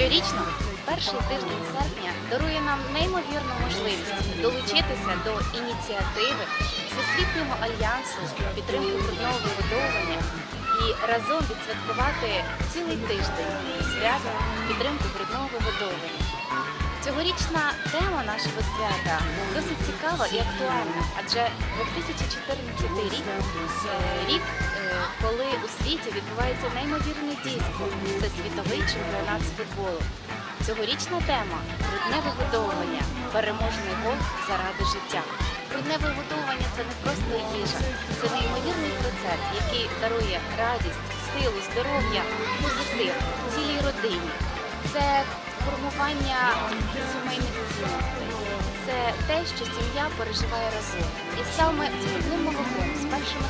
Щорічно перший тиждень серпня дарує нам неймовірну можливість долучитися до ініціативи всесвітнього альянсу підтримки грудного вибудовування і разом відсвяткувати цілий тиждень свята підтримки грудного вибудовування. Цьогорічна тема нашого свята досить цікава і актуальна, адже 2014 рік е, рік коли у світі відбувається неймовірне дійство. Це світовий чемпіонат з футболу. Цьогорічна тема грудне вигодовування, переможний гол заради життя. Грудне вигодовування це не просто їжа, це неймовірний процес, який дарує радість, силу, здоров'я, позитив цілій родині. Це формування сімейних цінностей. Це те, що сім'я переживає разом. І саме з грудним молоком, з першими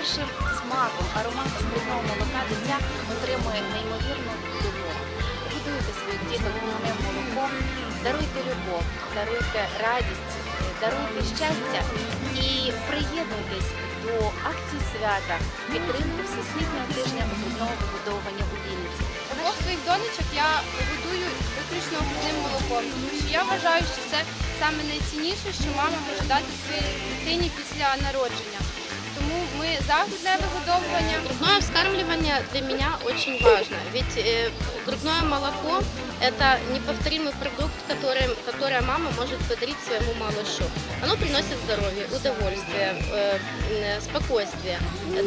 першим смаком, ароматом грудного молока дитя отримує неймовірну любов. Годуйте своїх діток грудним молоком, даруйте любов, даруйте радість, даруйте щастя і приєднуйтесь до акції свята підтримки Всесвітнього тижня грудного вигодовування у Вінниці. Двох своїх донечок я годую виключно грудним молоком, тому що я вважаю, що це саме найцінніше, що мама може дати своїй дитині після народження Тому ми за грудне вигодовування. Грудное вскармливание для меня очень важно, ведь э, грудное молоко – это неповторимый продукт, который, которое мама может подарить своему малышу. Оно приносит здоровье, удовольствие, э, м, спокойствие.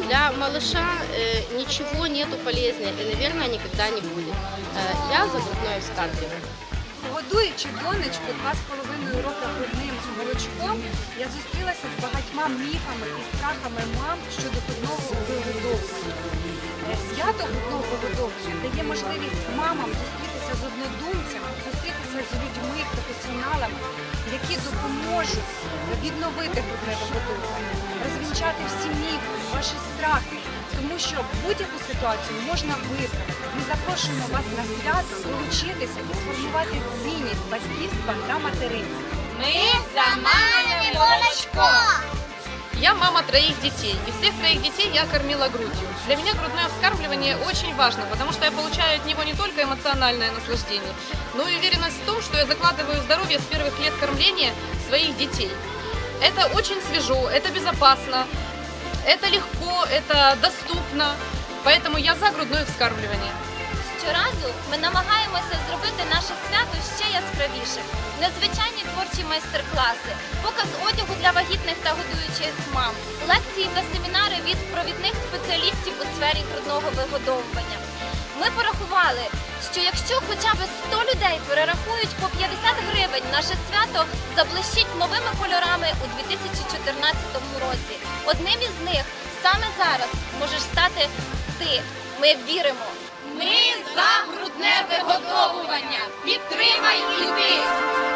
Для малыша э, ничего нету полезнее и, наверное, никогда не будет. Э, я за грудное вскармливание. Годуючи донечку два з половиною роки грудним молочком, я зустрілася з багатьма міфами і страхами мам щодо вигодовування дає можливість мамам зустрітися з однодумцями, зустрітися з людьми, професіоналами, які допоможуть відновити грудне вигодовування, розвінчати всі міфи, ваші страхи, тому що будь-яку ситуацію можна виправити. Ми запрошуємо вас на свято долучитися і сформувати цінність батьківства та материнства. Я мама троих детей, и всех троих детей я кормила грудью. Для меня грудное вскармливание очень важно, потому что я получаю от него не только эмоциональное наслаждение, но и уверенность в том, что я закладываю здоровье с первых лет кормления своих детей. Это очень свежо, это безопасно, это легко, это доступно, поэтому я за грудное вскармливание. Щоразу ми намагаємося зробити наше свято ще яскравішим. Незвичайні творчі майстер-класи, показ одягу для вагітних та годуючих мам, лекції та семінари від провідних спеціалістів у сфері грудного вигодовування. Ми порахували, що якщо хоча б 100 людей перерахують по 50 гривень, наше свято заблищить новими кольорами у 2014 році. Одним із них саме зараз можеш стати ти. Ми віримо. Ми за грудне вигодовування. Підтримай і ти!